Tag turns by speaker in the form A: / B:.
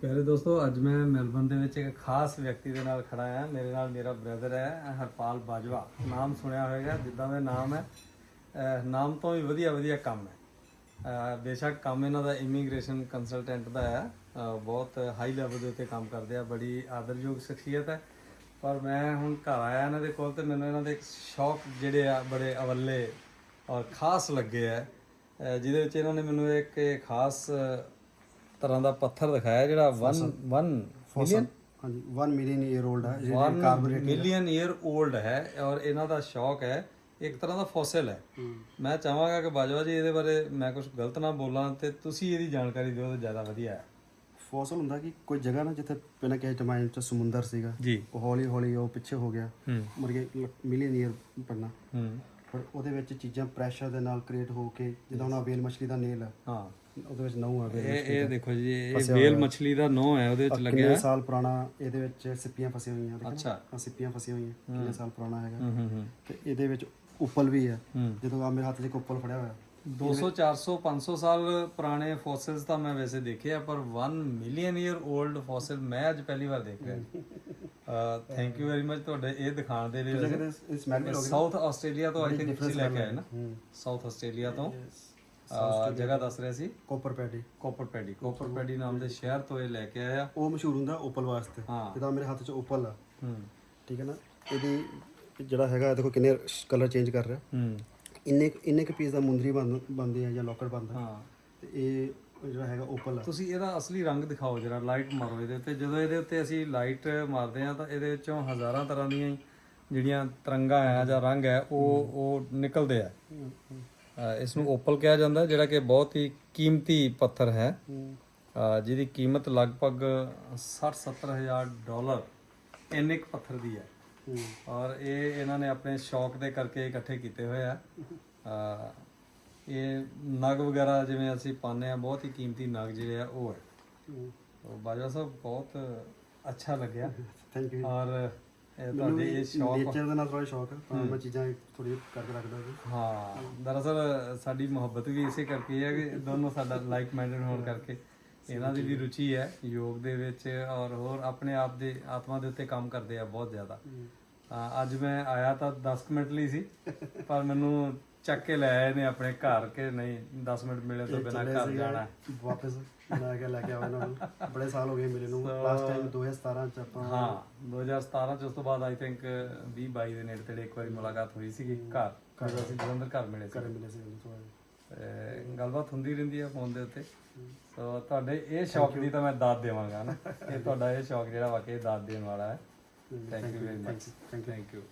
A: ਪਿਆਰੇ ਦੋਸਤੋ, ਅੱਜ ਮੈਂ ਮੈਲਬਨ ਦੇ ਵਿੱਚ ਇੱਕ ਖਾਸ ਵਿਅਕਤੀ ਦੇ ਨਾਲ ਖੜਾ ਹਾਂ। ਮੇਰੇ ਨਾਲ ਮੇਰਾ ਬ੍ਰਦਰ ਹੈ, ਹਰਪਾਲ ਬਾਜਵਾ। ਨਾਮ ਸੁਣਿਆ ਹੋਵੇਗਾ ਜਿੱਦਾਂ ਦਾ ਨਾਮ ਹੈ। ਨਾਮ ਤੋਂ ਵੀ ਵਧੀਆ ਵਧੀਆ ਕੰਮ ਹੈ। ਬੇਸ਼ੱਕ ਕੰਮ ਇਹਨਾਂ ਦਾ ਇਮੀਗ੍ਰੇਸ਼ਨ ਕੰਸਲਟੈਂਟ ਦਾ ਹੈ। ਬਹੁਤ ਹਾਈ ਲੈਵਲ ਦੇ ਉੱਤੇ ਕੰਮ ਕਰਦੇ ਆ, ਬੜੀ ਆਦਰਯੋਗ ਸ਼ਖਸੀਅਤ ਹੈ। ਪਰ ਮੈਂ ਹੁਣ ਘਰ ਆਇਆ ਇਹਨਾਂ ਦੇ ਕੋਲ ਤੇ ਮੈਨੂੰ ਇਹਨਾਂ ਦੇ ਸ਼ੌਕ ਜਿਹੜੇ ਆ, ਬੜੇ ਅਵੱਲੇ ਔਰ ਖਾਸ ਲੱਗੇ ਆ। ਜਿਹਦੇ ਵਿੱਚ ਇਹਨਾਂ ਨੇ ਮੈਨੂੰ ਇੱਕ ਖਾਸ ਤਰ੍ਹਾਂ ਦਾ ਪੱਥਰ ਦਿਖਾਇਆ ਜਿਹੜਾ 1 1 ਮਿਲੀਅਨ
B: ਹਾਂਜੀ 1 ਮਿਲੀਅਨ ਈਅਰ 올ਡ ਹੈ ਇਹ
A: 1 ਮਿਲੀਅਨ ਈਅਰ 올ਡ ਹੈ ਔਰ ਇਹਨਾਂ ਦਾ ਸ਼ੌਕ ਹੈ ਇੱਕ ਤਰ੍ਹਾਂ ਦਾ ਫੋਸਿਲ ਹੈ। ਮੈਂ ਚਾਹਾਂਗਾ ਕਿ ਬਾਜਵਾ ਜੀ ਇਹਦੇ ਬਾਰੇ ਮੈਂ ਕੁਝ ਗਲਤ ਨਾ ਬੋਲਾਂ ਤੇ ਤੁਸੀਂ ਇਹਦੀ ਜਾਣਕਾਰੀ ਦਿਓ ਤਾਂ ਜ਼ਿਆਦਾ ਵਧੀਆ ਹੈ।
B: ਫੋਸਲ ਹੁੰਦਾ ਕਿ ਕੋਈ ਜਗ੍ਹਾ ਨਾ ਜਿੱਥੇ ਪਹਿਲਾਂ ਕਿਸੇ ਜ਼ਮਾਨੇ ਚ ਸਮੁੰਦਰ ਸੀਗਾ ਉਹ ਹੌਲੀ ਹੌਲੀ ਉਹ ਪਿੱਛੇ ਹੋ ਗਿਆ ਮਰ ਕੇ ਮਿਲੀਅਨ ਈਅਰ
A: ਹੂੰ।
B: ਪਰ ਉਹਦੇ ਵਿੱਚ ਚੀਜ਼ਾਂ ਪ੍ਰੈਸ਼ਰ ਦੇ ਨਾਲ ਕ੍ਰੀਏਟ ਹੋ ਕੇ ਜਿੱਦਾਂ ਹੁਣ ਵੇਲ ਮਛਲੀ ਦਾ ਨੇਲ ਹਾਂ। ਉਹਦੇ ਵਿੱਚ ਨਹੁੰ ਆ ਵੇਲ
A: ਇਹ ਇਹ ਦੇਖੋ ਜੀ ਇਹ ਵੇਲ ਮੱਛਲੀ ਦਾ ਨੋ ਹੈ ਉਹਦੇ ਵਿੱਚ ਲੱਗਿਆ
B: ਕਿੰਨੇ ਸਾਲ ਪੁਰਾਣਾ ਇਹਦੇ ਵਿੱਚ ਸਿੱਪੀਆਂ ਫਸੀਆਂ ਹੋਈਆਂ ਦੇਖੋ?
A: ਅੱਛਾ।
B: ਹਾਂ ਸਿੱਪੀਆਂ ਫਸੀਆਂ ਹੋਈਆਂ ਕਿੰਨੇ ਸਾਲ ਪੁਰਾਣਾ ਹੈਗਾ। ਤੇ ਇਹਦੇ ਵਿੱਚ ਉੱਪਲ ਵੀ ਹੈ। ਜਦੋਂ ਆ ਮੇਰੇ ਹੱਥ 'ਚ ਇੱਕ ਉੱਪਲ ਫੜਿਆ ਹੋਇਆ।
A: 200 400 500 ਸਾਲ ਪੁਰਾਣੇ ਫੋਸਿਲਸ ਤਾਂ ਮੈਂ ਵੈਸੇ ਦੇਖੇ ਆ ਪਰ 1 ਮਿਲੀਅਨ ਈਅਰ 올ਡ ਫੋਸਿਲ ਮੈਂ ਅੱਜ ਪਹਿਲੀ ਵਾਰ ਦੇਖ ਰਿਹਾ। ਥੈਂਕ ਯੂ ਵੈਰੀ ਮਚ ਤੁਹਾਡੇ ਇਹ ਦਿਖਾਉਣ ਦੇ ਲਈ ਸਾਊਥ ਆਸਟ੍ਰੇਲੀਆ ਤੋਂ ਆਈ ਥਿੰਕ ਤੁਸੀਂ ਲੈ ਕੇ ਆਏ ਨਾ। ਸਾਊਥ ਆਸਟ੍ਰੇਲੀਆ ਤੋਂ। ਅਹ, ਜਗ੍ਹਾ ਦੱਸ ਰਿਹਾ ਸੀ।
B: Coober Pedy
A: Coober Pedy Coober Pedy ਨਾਮ ਦੇ ਸ਼ਹਿਰ ਤੋਂ ਇਹ ਲੈ ਕੇ ਆਇਆ।
B: ਉਹ ਮਸ਼ਹੂਰ ਹੁੰਦਾ ਉੱਪਲ ਵਾਸਤੇ।
A: ਹਾਂ।
B: ਜਿੱਦਾਂ ਮੇਰੇ ਹੱਥ 'ਚ ਉੱਪਲ ਆ।
A: ਹੂੰ।
B: ਠੀਕ ਹੈ ਨਾ? ਇਹਦੀ ਜਿਹੜਾ ਹੈਗਾ ਦੇਖੋ ਕਿੰਨੇ ਕਲਰ ਚੇਂਜ ਕਰ ਰਿਹਾ।
A: ਹੂੰ।
B: ਇੰਨੇ ਇੰਨੇ ਕੁ ਪੀਸ ਦਾ ਮੁੰਦਰੀ ਬਣ ਬਣਦੇ ਆ ਜਾਂ ਲੋਕਰ ਬਣਦਾ।
A: ਹਾਂ।
B: ਤੇ ਇਹ ਜਿਹੜਾ ਹੈਗਾ ਓਪਲ ਆ।
A: ਤੁਸੀਂ ਇਹਦਾ ਅਸਲੀ ਰੰਗ ਦਿਖਾਓ ਜਰਾ ਲਾਈਟ ਮਾਰੋ ਇਹਦੇ ਉੱਤੇ। ਜਦੋਂ ਇਹਦੇ ਉੱਤੇ ਅਸੀਂ ਲਾਈਟ ਮਾਰਦੇ ਆ ਤਾਂ ਇਹਦੇ ਵਿੱਚੋਂ ਹਜ਼ਾਰਾਂ ਤਰ੍ਹਾਂ ਦੀਆਂ ਹੀ ਜਿਹੜੀਆਂ ਤਰੰਗਾਂ ਆ ਜਾਂ ਰੰਗ ਹੈ ਉਹ ਉਹ ਨਿਕਲਦੇ ਆ। ਇਸ ਨੂੰ ਓਪਲ ਕਿਹਾ ਜਾਂਦਾ ਜਿਹੜਾ ਕਿ ਬਹੁਤ ਹੀ ਕੀਮਤੀ ਪੱਥਰ ਹੈ। ਜਿਹਦੀ ਕੀਮਤ ਲਗਭਗ 60-70 ਹਜ਼ਾਰ ਡਾਲਰ ਇੰਨੇ ਕੁ ਪੱਥਰ ਦੀ ਹੈ। ਔਰ ਇਹ ਇਹਨਾਂ ਨੇ ਆਪਣੇ ਸ਼ੌਕ ਦੇ ਕਰਕੇ ਇਕੱਠੇ ਕੀਤੇ ਹੋਏ ਆ। ਇਹ ਨਗ ਵਗੈਰਾ ਜਿਵੇਂ ਅਸੀਂ ਪਾਉਂਦੇ ਆ ਬਹੁਤ ਹੀ ਕੀਮਤੀ ਨਗ ਜਿਹੜੇ ਆ ਉਹ ਹੈ। ਬਾਜਵਾ ਸਾਹਿਬ ਬਹੁਤ ਅੱਛਾ ਲੱਗਿਆ।
B: ਥੈਂਕ ਯੂ
A: ਔਰ ਤੁਹਾਡੇ ਇਹ ਸ਼ੌਕ
B: ਨੇਚਰ ਦੇ ਨਾਲ ਥੋੜਾ ਸ਼ੌਕ ਹੈ ਤਾਂ ਮੈਂ ਚੀਜ਼ਾਂ ਥੋੜੀ ਕਰਕੇ ਰੱਖਦਾ ਸੀ
A: ਹਾਂ ਦਰਅਸਲ ਸਾਡੀ ਮੁਹੱਬਤ ਵੀ ਇਸੇ ਕਰਕੇ ਹੀ ਕਿ ਦੋਨੋਂ ਸਾਡਾ ਲਾਈਕ ਮਾਈਂਡਡ ਹੋਣ ਕਰਕੇ। ਇਹਨਾਂ ਦੀ ਵੀ ਰੁਚੀ ਹੈ ਯੋਗ ਦੇ ਵਿੱਚ ਔਰ ਹੋਰ ਆਪਣੇ ਆਪ ਦੇ ਆਤਮਾ ਦੇ ਉੱਤੇ ਕੰਮ ਕਰਦੇ ਆ ਬਹੁਤ ਜ਼ਿਆਦਾ। ਅੱਜ ਮੈਂ ਆਇਆ ਤਾਂ 10 ਕੁ ਮਿੰਟ ਲਈ ਸੀ ਪਰ ਮੈਨੂੰ ਚੱਕ ਕੇ ਲੈ ਆਏ ਨੇ ਆਪਣੇ ਘਰ ਕੇ ਨਹੀਂ 10 ਮਿੰਟ ਮਿਲੇ ਤੋਂ ਬਿਨਾਂ ਘਰ ਜਾਣਾ।
B: ਵਾਪਸ ਲੈ ਕੇ ਲੈ ਕੇ ਇਹਨਾਂ ਨੂੰ। ਬੜੇ ਸਾਲ ਹੋ ਗਏ ਮਿਲੇ ਨੂੰ। ਲਾਸਟ ਟਾਈਮ 2017 ਚ ਆਪਾਂ
A: ਹਾਂ 2017 ਚ ਉਸ ਤੋਂ ਬਾਅਦ ਆਈ ਥਿੰਕ 20 22 ਦੇ ਨੇੜੇ ਤੇੜੇ ਇੱਕ ਵਾਰੀ ਮੁਲਾਕਾਤ ਹੋਈ ਸੀਗੀ ਘਰ। ਜਦੋਂ ਅਸੀਂ ਜਲੰਧਰ ਘਰ ਮਿਲੇ ਸੀ।
B: ਘਰੇ ਮਿਲੇ ਸੀ
A: ਗੱਲਬਾਤ ਹੁੰਦੀ ਰਹਿੰਦੀ ਆ ਫੋਨ ਦੇ ਉੱਤੇ। ਸੋ ਤੁਹਾਡੇ ਇਹ ਸ਼ੌਕ ਦੀ ਤਾਂ ਮੈਂ ਦਾਤ ਦੇਵਾਂਗਾ ਨਾ। ਇਹ ਤੁਹਾਡਾ ਇਹ ਸ਼ੌਕ ਜਿਹੜਾ ਵਾਕਈ ਦਾਤ ਦੇਣ ਵਾਲਾ ਹੈ। Thank you very much thank you